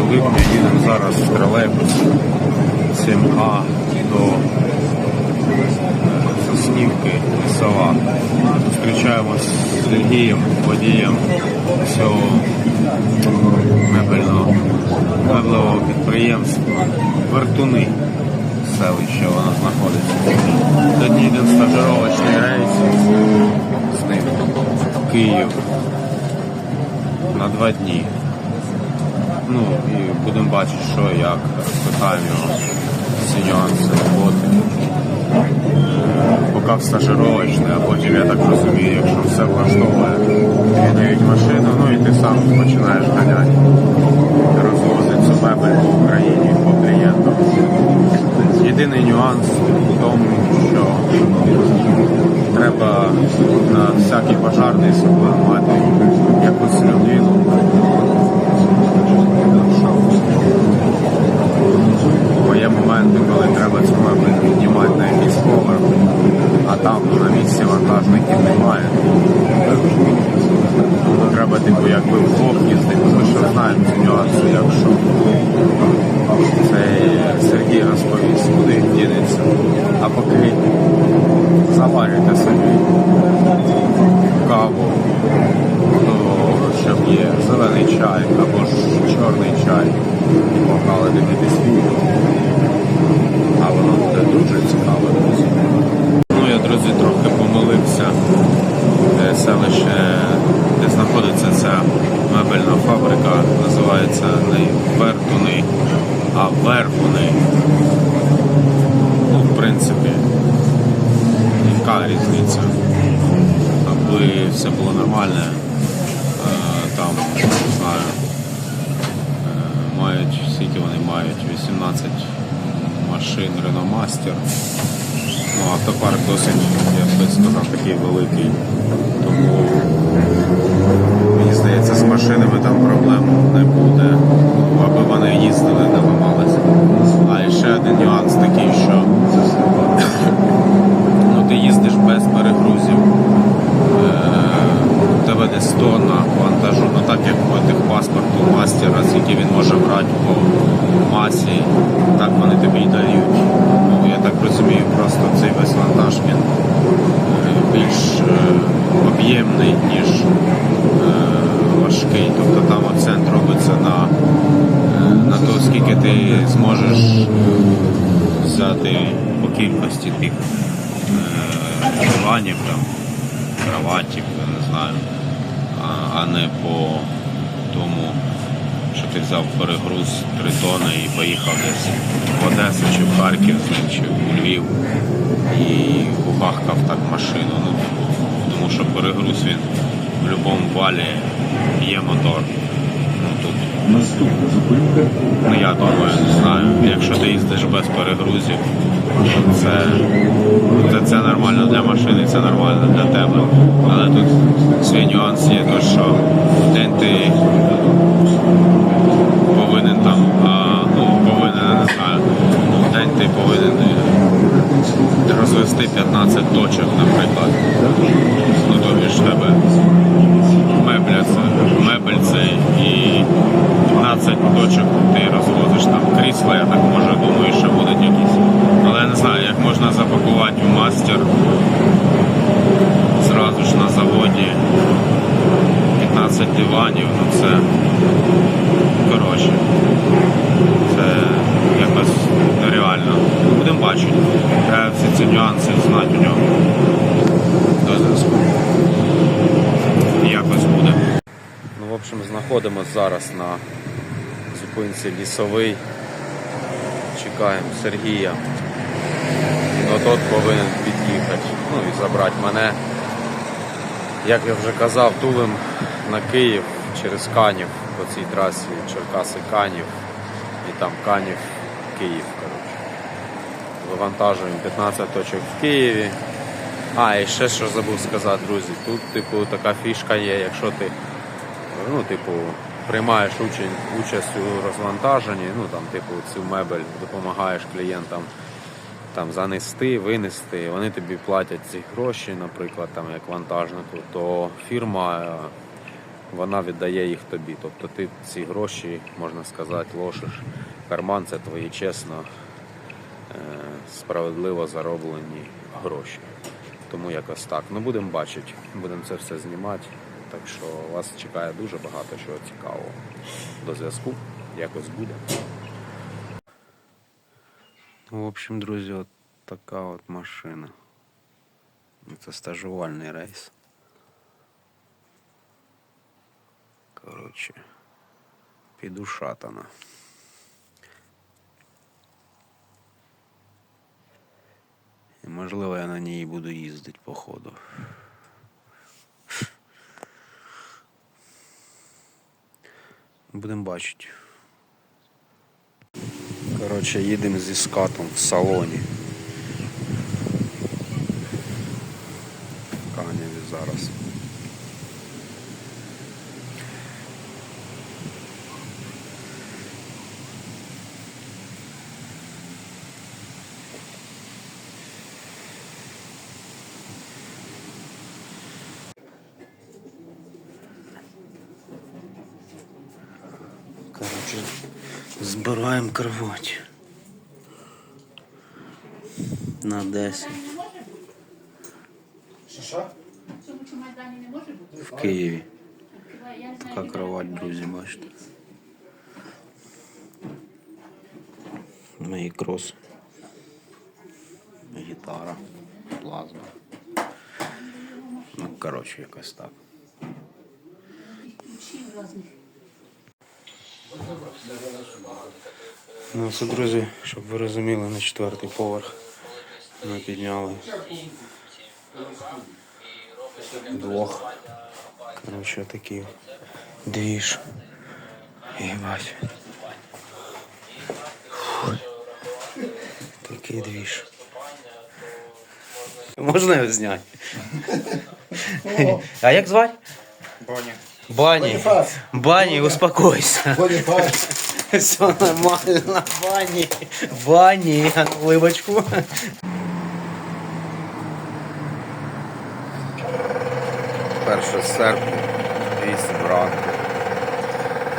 липня їдемо зараз з тролейбус 7А до е, Соснівки села. Зустрічаємось з Сергієм, водієм цього мебельного меблевого підприємства Вертуни селище воно знаходиться. Сьогодні йдемо стажировочний рейс з ним в Київ на два дні. Ну і будемо бачити, що як, розпитаємо його всі нюанси роботи. Поки в стажировочне, а потім, я так розумію, якщо все влаштовує, тобі дають машину, ну і ти сам починаєш ганяти, розвозити мебель по Україні, по клієнтам. Єдиний нюанс в тому, що треба на всякий пожарний мати якусь людину. Бо є моменти, коли треба цю мебель піднімати на якийсь поверх, а там ну, на місці вантажників немає. Ну, треба, типу, якби вдвох їздити, ми ще знаємо ці нюанси, якщо цей Сергій розповість, куди дінеться. А поки заварюйте собі каву, ну, щоб є зелений чай або ж чорний чай, і погнали дивитись відео. А воно буде дуже цікаво, друзі. Ну, я, помилився. Е, Селище, де знаходиться ця мебельна фабрика, називається не Вертуни, а Вербуни. Ну, в принципі, яка різниця? Аби все було нормально, е, там, не знаю, е, мають, скільки вони мають, 18 машин Renault Master. Ну, автопарк досить, я б сказав, такий великий. Тому мені здається, з машинами там проблем не буде, ну, аби вони їздили, не ламалися. А і ще один нюанс такий, що ну, ти їздиш без перегрузів. Е, У тебе десь тонна вантажу, ну так як по техпаспорту мастера, скільки він може брати по масі, так вони тобі й дають. Ну, я так розумію, просто цей весь вантаж він е, більш е, об'ємний, ніж е, важкий. Тобто там акцент робиться на, е, на то, скільки ти зможеш е, взяти по кількості тих е, диванів, там, кроватів, я не знаю, а, не по тому, що ти взяв перегруз 3 тони і поїхав десь в Одесу чи в Харків чи у Львів і убахкав так машину. Ну, тому що перегруз він в будь-якому валі є мотор. Наступна зупинка Ну я думаю, не знаю. Якщо ти їздиш без перегрузів, це, це, це нормально для машини, це нормально для тебе. Але тут свій нюанс є, то що в день ти повинен там, а, ну повинен, не знаю, ну, в день ти повинен е, розвести 15 точок, наприклад. Ну тобі ж тебе мебля це, мебель це і 12 точок ти розвозиш там крісла, я так може думаю, що будуть якісь. Але я не знаю, як можна запакувати в мастер зразу ж на заводі 15 диванів, ну це коротше. Це якось нереально. Ну, Будемо бачити. Треба всі ці нюанси знати у нього. До зв'язку. Якось буде. Ну, в общем, знаходимося зараз на зупинці лісовий. Чекаємо Сергія. Ну тот повинен під'їхати. Ну і забрати мене. Як я вже казав, тулим на Київ через Канів по цій трасі Черкаси Канів і там Канів Київ. Коротше. Вивантажуємо 15 точок в Києві. А, і ще що забув сказати, друзі. Тут, типу, така фішка є, якщо ти ну, типу, приймаєш участь у розвантаженні, ну там, типу, цю мебель допомагаєш клієнтам там занести, винести, вони тобі платять ці гроші, наприклад, там як вантажнику, то фірма вона віддає їх тобі. Тобто ти ці гроші, можна сказати, ложиш в карман, це твої чесно, е, справедливо зароблені гроші. Тому якось так. Ну будемо бачити, будемо це все знімати. Так що вас чекає дуже багато чого цікавого. До зв'язку якось буде. Ну, в общем, друзі, от така от машина. Це стажувальний рейс. Коротше, підушатана. І можливо я на ній буду їздити по Будемо бачити. Коротше, їдемо зі скатом в салоні. Канєві зараз. Коротше, збираємо кровать. На 10 В не може бути? в Києві. Така кровать, друзі, бачите. Мої крос. Гітара, плазма. Ну, коротше, якось так. Ну, це, друзі, щоб ви розуміли, на четвертий поверх ми підняли двох. Коротше, такий двіж. Єбать. Такий двіж. Можна його зняти? А як звати? Боня. Бані. Бонифас. Бані, успокойся. Бонифас. Все нормально, Бані. Бані, вибачку. Перше серпня, 8 ранку.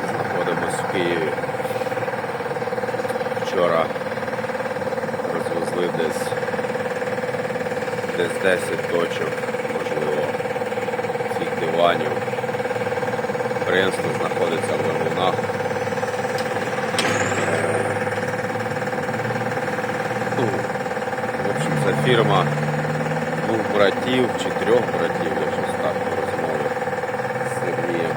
Знаходимось в Києві. Вчора розвезли десь десь 10 точок, можливо, цих диванів. Підприємство знаходиться в Лагунах. Ну, в общем, це фірма двох братів чи трьох братів, я щось так по розмові з Сергієм.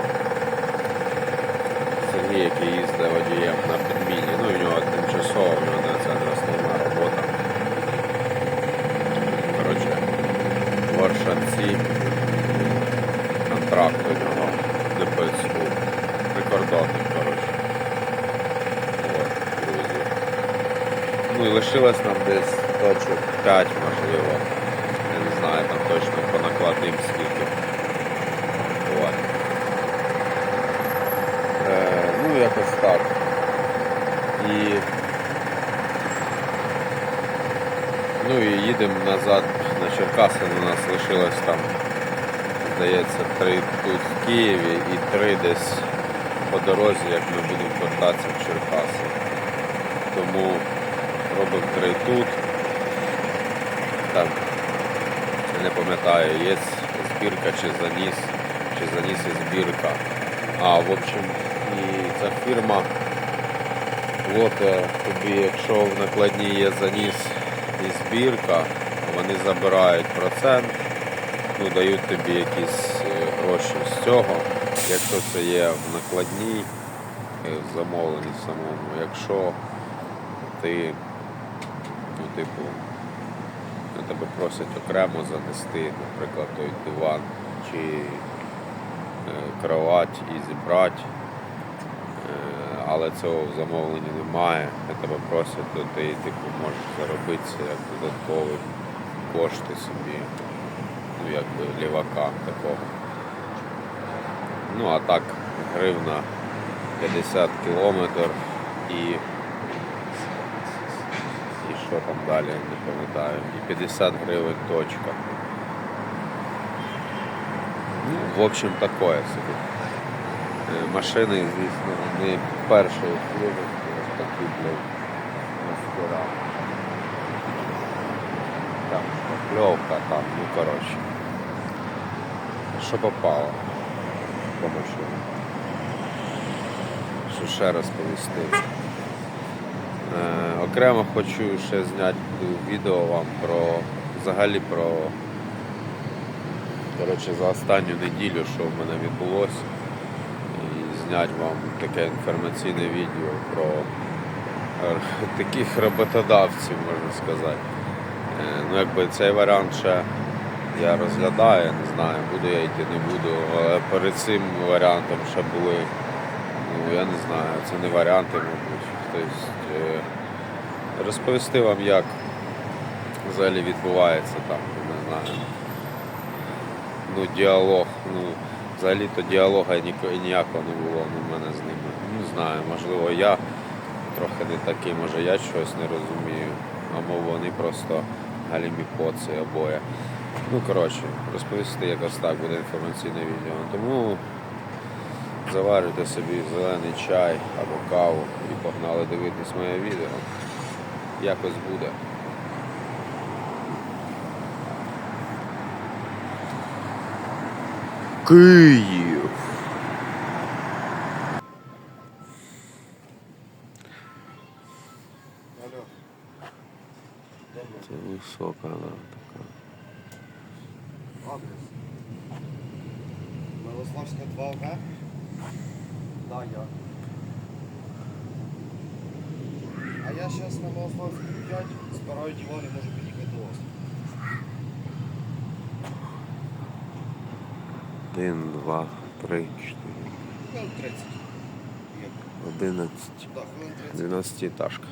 Сергій, який їздить водієм на підміні. Ну, і в нього тимчасово, в нього не це не основна робота. Коротше, Варшанці контракт у нього не ПСУ. Прикордонник, коротше. От, друзі. Ну лишилось нам десь точок 5, можливо. Я не знаю, там точно по накладним скільки. От. Е, ну, якось так. І Ну і їдемо назад на Черкаси, у нас лишилось там, здається, три тут в Києві і три десь по дорозі, як ми будемо вертатися в Черкаси. Тому робимо три тут. Там, я не пам'ятаю, є збірка чи заніс, чи заніс і збірка. А, в общем, і ця фірма От е, тобі, якщо в накладній є заніс і збірка, вони забирають процент, ну, дають тобі якісь е, гроші з цього. Якщо це є в накладній, е, в замовленні самому, якщо ти, типу, ну, тебе просять окремо занести, наприклад, той диван чи е, кровать і зібрати. Е, але цього в замовленні немає. Тебе просять, то ти типу, можеш заробити як додаткові кошти собі, ну якби лівака такого. Ну а так, гривна 50 кілометр і. Що там далі, не пам'ятаю. І 50 гривень точка. Ну, в общем, такое собі. машини, звісно, не першої свіжості, ось такі, блядь, мастера. Там шпакльовка, там, ну коротше. Що попало по машині. Що ще розповісти. Е, окремо хочу ще зняти відео вам про взагалі про коротше, за останню неділю, що в мене відбулося. І зняти вам таке інформаційне відео про е, таких роботодавців, можна сказати. Е, Ну, якби цей варіант ще я розглядаю, не знаю, буду я йти, не буду. Але перед цим варіантом ще були, ну я не знаю, це не варіанти, мабуть. Тобто, е, розповісти вам, як взагалі відбувається там, не знаю. Ну, діалог, ну, взагалі-то діалога ніякого не було ну, в мене з ними. Не знаю, можливо, я трохи не такий, може я щось не розумію, або вони просто галімі поци обоє. Ну, коротше, розповісти якось так буде інформаційне відео. Тому заварюйте собі зелений чай або каву і погнали дивитись моє відео. Якось буде. Київ. Це висока, да, така. Адрес. Милославська 2В. Да, я. А я зараз на Милославську 5 збираю диван і можу під'їхати до вас. Один, два, три, чотири, Хвилин 30. Є. одинадцять. Да, хвилин 30. Дванадцятиэтажка.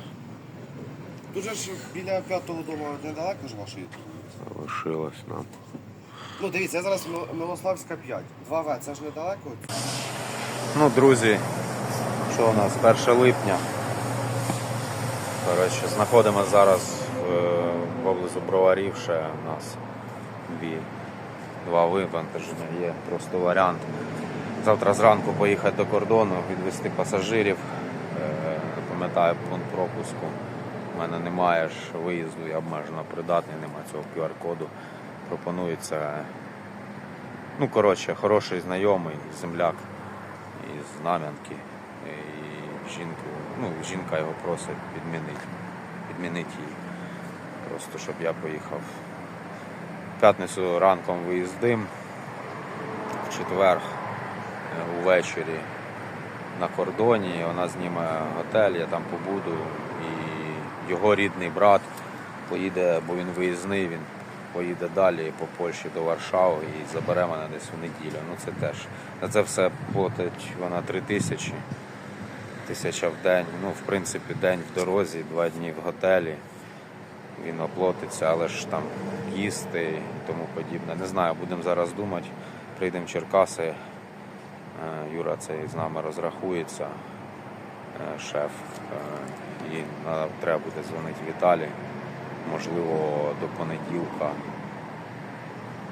Тут же ж біля п'ятого дому недалеко ж вашої. Лишилось нам. Ну дивіться, я зараз Мил- Милославська 5. 2В, це ж недалеко. Ну, друзі, що у нас? 1 липня. Коротше, знаходимося зараз е, поблизу броварів, ще у нас дві, два вивантаження є. Просто варіант. Завтра зранку поїхати до кордону, відвести пасажирів. Е, Пам'ятаю пункт пропуску. У мене немає ж виїзду, я обмежено придатний, немає цього QR-коду. Пропонується. Ну, коротше, хороший знайомий, земляк із Знам'янки. І жінку, ну, жінка його просить підмінити, підмінити її. Просто щоб я поїхав. В п'ятницю ранком виїздим, в четвер е, увечері на кордоні, вона зніме готель, я там побуду. І його рідний брат поїде, бо він виїзний, він поїде далі по Польщі до Варшави і забере мене десь в неділю. Ну це теж. На це все платить вона три тисячі. Тисяча в день. Ну, в принципі, день в дорозі, два дні в готелі. Він оплатиться, але ж там їсти і тому подібне. Не знаю, будемо зараз думати. Прийдемо в Черкаси. Е, Юра цей з нами розрахується, е, шеф. Е, І треба буде дзвонити Віталій. Можливо, до понеділка.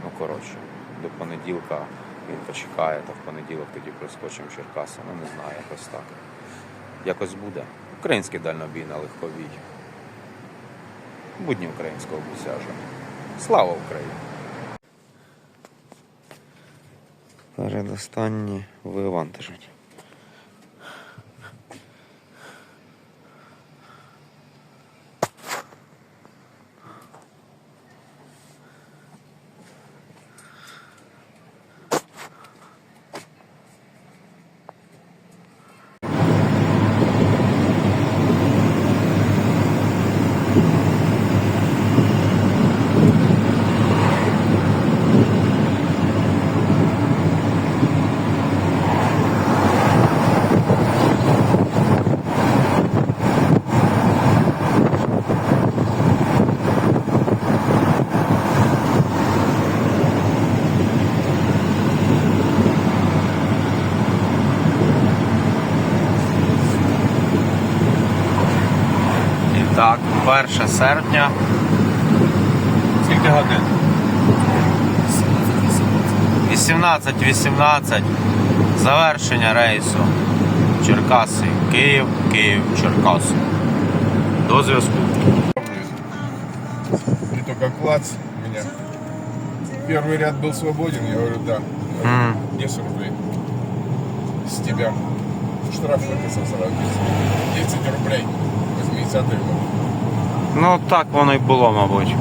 Ну, коротше, до понеділка він почекає, та в понеділок тоді прискочимо в Черкаси. Ну, не знаю, якось так. Якось буде. Український дальнобій на легковій. Будні українського бусяжа. Слава Україні! Передостанні вивантаження. І так, 1 серпня. Скільки годин? 18-18. Завершення рейсу. Черкаси, Київ, Київ, Черкаси. До зв'язку. И только клац у меня. Первый ряд был свободен, я говорю, да. М. 10 рублей. С тебя. Штраф выписал сразу. 10 рублей. 80 год. Ну так воно й було, мабуть.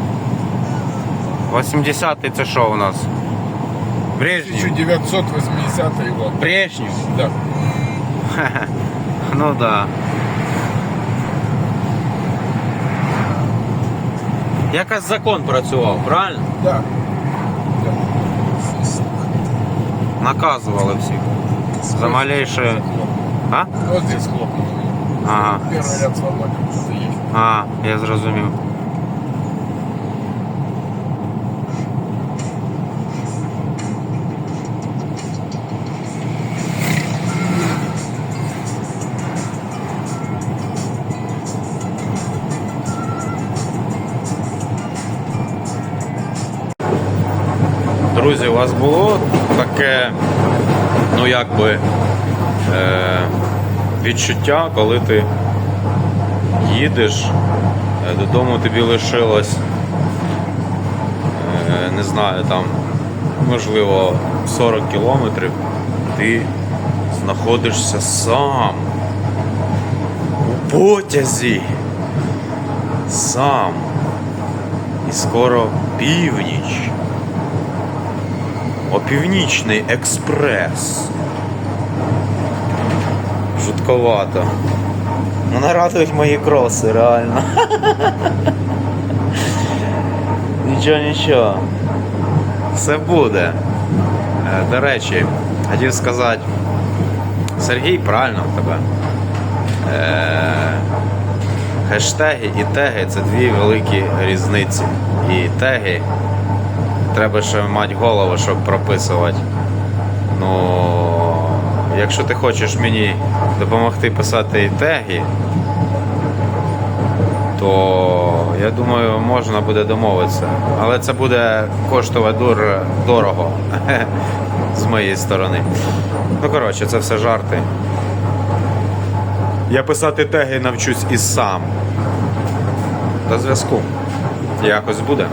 80-й це що у нас? Брежнів. 1980 год. Брежнів? Да. Ну да. Якось закон працював, правильно? Да. Наказували всіх. За малейше. А? Вот здесь хлопнуло. Ага. Первый ряд свободен, что-то есть. А, я зрозумів. Друзі, у вас було таке, ну якби, е, відчуття, коли ти їдеш, е, додому тобі лишилось, е, не знаю, там, можливо, 40 кілометрів, ти знаходишся сам у потязі. Сам. І скоро північ. Опівнічний експрес. Жутковато. Мене радують мої кроси, реально. нічого, нічого. Все буде. Е, До речі, хотів сказати, Сергій, правильно в тебе. Е, Хештеги і теги це дві великі різниці. І теги треба ще мати голову, щоб прописувати. Ну, якщо ти хочеш мені допомогти писати теги, то я думаю, можна буде домовитися. Але це буде коштувати дорого з моєї сторони. Ну, коротше, це все жарти. Я писати теги навчусь і сам. До зв'язку. Якось буде.